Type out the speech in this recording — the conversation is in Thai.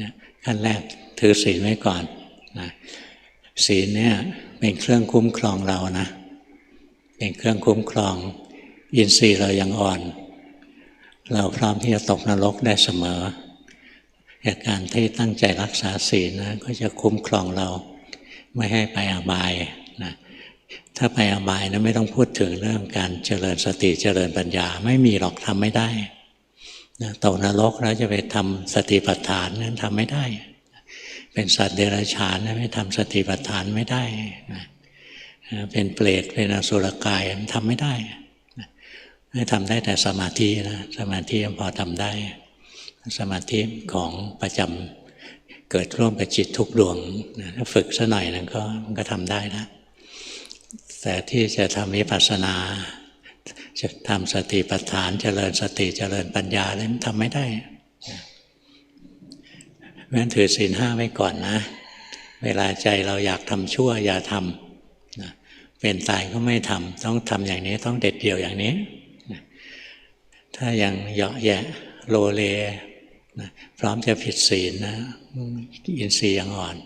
นะขั้นแรกถือศีลไว้ก่อนนะศีลเนี่ยเป็นเครื่องคุ้มครองเรานะ เป็นเครื่องคุ้มครอง อินทรีย์เรายังอ่อน เราพร้อมที่จะตกนรกได้เสมอจากการที่ตั้งใจรักษาศีลนะก็จะคุ้มครองเราไม่ให้ไปอบายนะถ้าไปอบายนะไม่ต้องพูดถึงเรื่องการเจริญสติเจริญปัญญา ไม่มีหรอกทำไม่ได้ ตกนรกแล้วจะไปทำสติปัฏฐานนั้นทำไม่ได้ เป็นสัตว์เดรัจฉานไม่ทำสติปัฏฐานไม่ได้นะเป็นเปรตเป็นอสุรกายมันทำไม่ได้ไม่ทำได้แต่สมาธินะสมาธิพอทำได้ สมาธิของประจำเกิดร่วมกับจิตทุกดวงถ้าฝึกสัหน่อยนั้นก็มันก็ทำได้นะแต่ที่จะทำวิปัสสนา จะทำสติปัฏฐานเจริญสติเจริญปัญญาอะไรมันทำไม่ได้เพราะฉะนั้นถือศีลห้าไว้ก่อนนะ เวลาใจเราอยากทำชั่ว อย่าทำนะเป็นตายก็ไม่ทำต้องทำอย่างนี้ต้องเด็ดเดี่ยวอย่างนี้นะถ้ายังเหยาะแยะโลเลนะพร้อมจะผิดศีลนะอินทรีย์ยังอ่อน